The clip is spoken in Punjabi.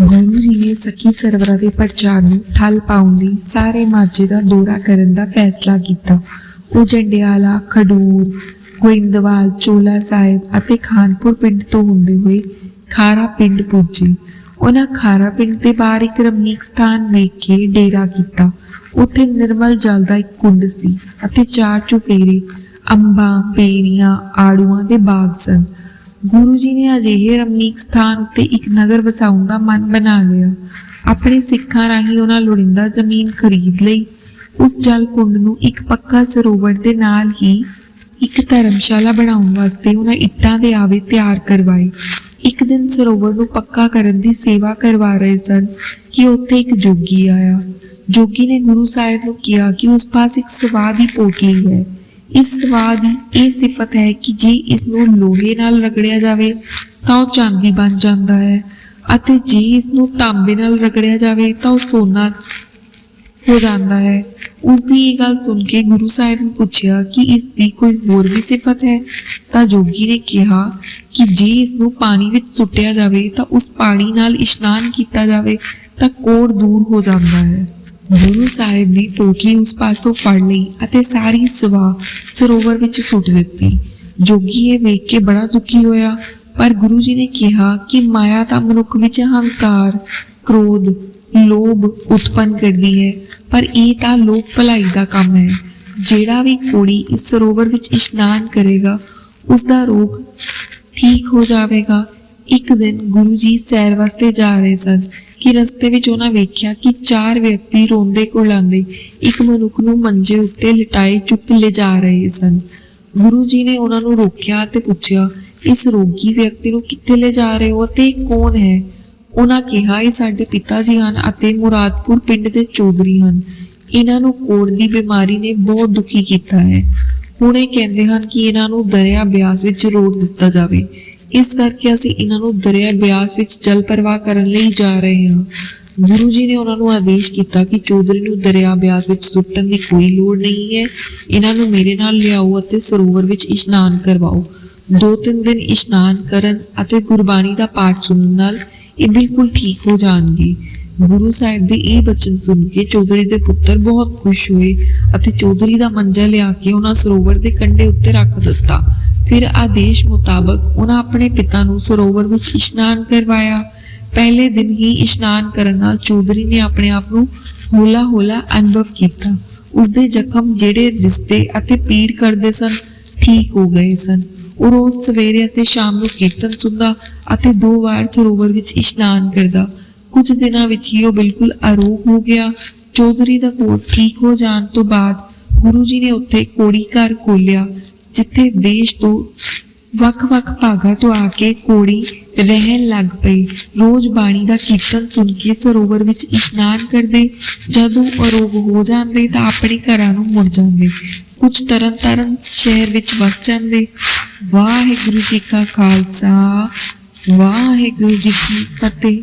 ਗੁਰੂ ਜੀ ਨੇ ਸਖੀ ਸਰਵਰਾ ਦੇ ਪ੍ਰਚਾਰ ਨੂੰ ਠੱਲ ਪਾਉਣ ਲਈ ਸਾਰੇ ਮਾਝੇ ਦਾ ਦੌਰਾ ਕਰਨ ਦਾ ਫੈਸਲਾ ਕੀਤਾ। ਉਹ ਜੰਡਿਆਲਾ, ਖਡੂਰ, ਗੋਇੰਦਵਾਲ, ਚੋਲਾ ਸਾਹਿਬ ਅਤੇ ਖਾਨਪੁਰ ਪਿੰਡ ਤੋਂ ਹੁੰਦੇ ਹੋਏ ਖਾਰਾ ਪਿੰਡ ਪੁੱਜੇ। ਉਹਨਾਂ ਖਾਰਾ ਪਿੰਡ ਦੇ ਬਾਹਰ ਇੱਕ ਰਮਣੀਕ ਸਥਾਨ ਵੇਖ ਕੇ ਡੇਰਾ ਕੀਤਾ। ਉੱਥੇ ਨਿਰਮਲ ਜਲ ਦਾ ਇੱਕ ਕੁੰਡ ਸੀ ਅਤੇ ਚਾਰ ਚੁਫੇਰੇ, ਅੰਬਾਂ ਪੇਰੀਆਂ ਆੜੂਆਂ ਦੇ ਬਾਗ ਸਨ। ਗੁਰੂ ਜੀ ਨੇ ਅਜਿਹੇ ਰਮਣੀਕ ਸਥਾਨ ਉੱਤੇ ਇੱਕ ਨਗਰ ਵਸਾਉਣ ਦਾ ਮਨ ਬਣਾ ਲਿਆ। ਆਪਣੇ ਸਿੱਖਾਂ ਰਾਹੀਂ ਉਹਨਾਂ ਲੋੜਿੰਦਾ ਜ਼ਮੀਨ ਖਰੀਦ ਲਈ, ਉਸ ਜਲ ਕੁੰਡ ਨੂੰ ਇੱਕ ਪੱਕਾ ਸਰੋਵਰ ਦੇ ਨਾਲ ਹੀ ਇੱਕ ਧਰਮਸ਼ਾਲਾ ਬਣਾਉਣ ਵਾਸਤੇ ਉਹਨਾਂ ਇੱਟਾਂ ਦੇ ਆਵੇ ਤਿਆਰ ਕਰਵਾਏ। ਇੱਕ ਦਿਨ ਸਰੋਵਰ ਨੂੰ ਪੱਕਾ ਕਰਨ ਦੀ ਸੇਵਾ ਕਰਵਾ ਰਹੇ ਸਨ ਕਿ ਉੱਥੇ ਇੱਕ ਜੋਗੀ ਆਇਆ। ਜੋਗੀ ਨੇ ਗੁਰੂ ਸਾਹਿਬ ਨੂੰ ਕਿਹਾ ਕਿ ਉਸ ਪਾਸ ਇੱਕ ਸਵਾਹ ਦੀ ਪੋਟਲੀ ਹੈ। ਇਸ ਸਵਾਹ ਦੀ ਇਹ ਸਿਫਤ ਹੈ ਕਿ ਜੇ ਇਸ ਨੂੰ ਲੋਹੇ ਨਾਲ ਰਗੜਿਆ ਜਾਵੇ, ਤਾਂ ਉਹ ਚਾਂਦੀ ਬਣ ਜਾਂਦਾ ਹੈ। ਅਤੇ ਜੇ ਇਸ ਨੂੰ ਤਾਂਬੇ ਨਾਲ ਰਗੜਿਆ ਜਾਵੇ, ਤਾਂ ਉਹ ਸੋਨਾ ਹੋ ਜਾਂਦਾ ਹੈ। ਉਸ ਦੀ ਇਹ ਗੱਲ ਸੁਣ ਕੇ ਗੁਰੂ ਸਾਹਿਬ ਨੇ ਪੁੱਛਿਆ ਕਿ ਇਸ ਦੀ ਕੋਈ ਹੋਰ ਵੀ ਸਿਫਤ ਹੈ? ਤਾਂ ਜੋਗੀ ਨੇ ਕਿਹਾ ਕਿ ਜੇ ਇਸ ਨੂੰ ਪਾਣੀ ਵਿੱਚ ਸੁੱਟਿਆ ਜਾਵੇ, ਤਾਂ ਉਸ ਪਾਣੀ ਨਾਲ ਇਸ਼ਨਾਨ ਕੀਤਾ ਜਾਵੇ, ਤਾਂ ਕੋੜ ਦੂਰ ਹੋ ਜਾਂਦਾ ਹੈ। ਗੁਰੂ ਸਾਹਿਬ ਨੇ ਪੋਟਲੀ ਉਸ ਪਾਸੋਂ ਫੜ ਲਈ ਅਤੇ ਸਾਰੀ ਸਵਾ ਸਰੋਵਰ ਵਿੱਚ ਸੁੱਟ ਦਿੱਤੀ। ਜੋਗੀ ਇਹ ਵੇਖ ਕੇ ਬੜਾ ਦੁਖੀ ਹੋਇਆ, ਪਰ ਗੁਰੂ ਜੀ ਨੇ ਕਿਹਾ ਕਿ ਮਾਇਆ ਤਾਂ ਮਨੁੱਖ ਵਿੱਚ ਹੰਕਾਰ ਕ੍ਰੋਧ, ਲੋਭ ਉਤਪੰਨ ਕਰਦੀ ਹੈ, ਪਰ ਇਹ ਤਾਂ ਲੋਕ ਭਲਾਈ ਦਾ ਕੰਮ ਹੈ। ਜਿਹੜਾ ਵੀ ਕੋੜੀ ਇਸ ਸਰੋਵਰ ਵਿੱਚ ਇਸ਼ਨਾਨ ਕਰੇਗਾ ਉਸ ਦਾ ਰੋਗ ਠੀਕ ਹੋ ਜਾਵੇਗਾ। ਇੱਕ ਦਿਨ ਗੁਰੂ ਜੀ ਸੈਰ ਵਾਸਤੇ ਜਾ ਰਹੇ ਸਨ। ਕਿ ਰਸਤੇ ਵਿੱਚ ਉਹਨਾਂ ਵੇਖਿਆ ਕਿ ਚਾਰ ਵਿਅਕਤੀ ਰੋਂਦੇ ਕੋਲਾਂਦੇ ਇੱਕ ਮਨੁੱਖ ਨੂੰ ਮੰਜੇ ਉੱਤੇ ਲਿਟਾਏ ਚੁੱਕ ਲਿਜਾ ਰਹੇ ਸਨ। ਗੁਰੂ ਜੀ ਨੇ ਉਹਨਾਂ ਨੂੰ ਰੋਕਿਆ ਤੇ ਪੁੱਛਿਆ, ਇਸ ਰੋਗੀ ਵਿਅਕਤੀ ਨੂੰ ਕਿੱਥੇ ਲੈ ਜਾ ਰਹੇ ਹੋ ਤੇ ਕੌਣ ਹੈ? ਉਹਨਾਂ ਕਿਹਾ, ਇਹ ਸਾਡੇ ਪਿਤਾ ਜੀ ਹਨ ਅਤੇ ਮੁਰਾਦਪੁਰ ਪਿੰਡ ਦੇ ਚੌਧਰੀ ਹਨ। ਇਹਨਾਂ ਨੂੰ ਕੋੜ ਦੀ ਬਿਮਾਰੀ ਨੇ ਬਹੁਤ ਦੁਖੀ ਕੀਤਾ ਹੈ। ਹੁਣ ਇਹ ਕਹਿੰਦੇ ਹਨ ਕਿ ਇਹਨਾਂ ਨੂੰ ਦਰਿਆ ਬਿਆਸ ਵਿੱਚ ਰੋੜ ਦਿੱਤਾ ਜਾਵੇ। ਇਸ ਕਰਕੇ ਅਸੀਂ ਇਹਨਾਂ ਨੂੰ ਦਰਿਆ ਬਿਆਸ ਵਿੱਚ ਜਲ ਪ੍ਰਵਾਹ ਕਰਨ ਲਈ ਜਾ ਰਹੇ ਹਾਂ। ਗੁਰੂ ਜੀ ਨੇ ਉਹਨਾਂ ਨੂੰ ਆਦੇਸ਼ ਕੀਤਾ ਕਿ ਚੌਧਰੀ ਨੂੰ ਦਰਿਆ ਬਿਆਸ ਵਿੱਚ ਸੁੱਟਣ ਦੀ ਕੋਈ ਲੋੜ ਨਹੀਂ ਹੈ। ਇਹਨਾਂ ਨੂੰ ਮੇਰੇ ਨਾਲ ਲਿਆਓ ਅਤੇ ਸਰੋਵਰ ਵਿੱਚ ਇਸ਼ਨਾਨ ਕਰਵਾਓ। ਦੋ ਤਿੰਨ ਦਿਨ ਇਸ਼ਨਾਨ ਕਰਨ ਅਤੇ ਗੁਰਬਾਣੀ ਦਾ ਪਾਠ ਸੁਣਨ ਨਾਲ ਇਹ ਬਿਲਕੁਲ ਠੀਕ ਹੋ ਜਾਣਗੇ। ਗੁਰੂ ਸਾਹਿਬ ਦੇ ਇਹ ਬਚਨ ਸੁਣ ਕੇ ਚੌਧਰੀ ਦੇ ਪੁੱਤਰ ਬਹੁਤ ਖੁਸ਼ ਹੋਏ ਅਤੇ ਚੌਧਰੀ ਦਾ ਮੰਜਾ ਲਿਆ ਕੇ ਉਹਨਾਂ ਸਰੋਵਰ ਦੇ ਕੰਢੇ ਉੱਤੇ ਰੱਖ ਦਿੱਤਾ। ਫਿਰ ਆਦੇਸ਼ ਮੁਤਾਬਕ ਉਹਨਾਂ ਆਪਣੇ ਪਿਤਾ ਨੂੰ ਸਰੋਵਰ ਵਿੱਚ ਇਸ਼ਨਾਨ ਕਰਵਾਇਆ। ਪਹਿਲੇ ਦਿਨ ਹੀ ਇਸ਼ਨਾਨ ਕਰਨ ਨਾਲ ਚੌਧਰੀ ਨੇ ਆਪਣੇ ਆਪ ਨੂੰ ਹੋਲਾ ਹੋਲਾ ਅਨੁਭਵ ਕੀਤਾ। ਉਸਦੇ ਜ਼ਖਮ ਜਿਹੜੇ ਦਿਸਦੇ ਅਤੇ ਪੀੜ ਕਰਦੇ ਸਨ, ਠੀਕ ਹੋ ਗਏ ਸਨ। ਉਹ ਰੋਜ਼ ਸਵੇਰੇ ਅਤੇ ਸ਼ਾਮ ਨੂੰ ਕੀਰਤਨ ਸੁਣਦਾ ਅਤੇ ਦੋ ਵਾਰ ਸਰੋਵਰ ਵਿੱਚ ਇਸ਼ਨਾਨ ਕਰਦਾ। ਕੁਝ ਦਿਨਾਂ ਵਿੱਚ ਹੀ ਉਹ ਬਿਲਕੁਲ ਅਰੋਗ ਹੋ ਗਿਆ। ਚੌਧਰੀ ਦਾ ਕੋਟ ਠੀਕ ਹੋ ਜਾਣ ਤੋਂ ਬਾਅਦ ਗੁਰੂ ਜੀ ਨੇ ਉੱਥੇ ਕੋੜੀ ਘਰ ਖੋਲਿਆ ਜਿੱਥੇ ਦੇਸ਼ ਤੋਂ ਵੱਖ-ਵੱਖ ਭਾਗਾਂ ਤੋਂ ਆ ਕੇ ਕੋੜੀ ਰਹਿਣ ਲੱਗ ਪਈ। ਰੋਜ਼ ਬਾਣੀ ਦਾ ਕੀਰਤਨ ਸੁਣ ਕੇ ਸਰੋਵਰ ਵਿੱਚ ਇਸ਼ਨਾਨ ਕਰਦੇ। ਜਦੋਂ ਅਰੋਗ ਹੋ ਜਾਂਦੇ ਤਾਂ ਆਪਣੇ ਘਰਾਂ ਨੂੰ ਮੁੜ ਜਾਂਦੇ। ਕੁਝ ਤਰਨ ਤਾਰਨ ਸ਼ਹਿਰ ਵਿੱਚ ਵਸ ਜਾਂਦੇ। ਵਾਹਿਗੁਰੂ ਜੀ ਕਾ ਖਾਲਸਾ, ਵਾਹਿਗੁਰੂ ਜੀ ਕੀ ਫਤਿਹ।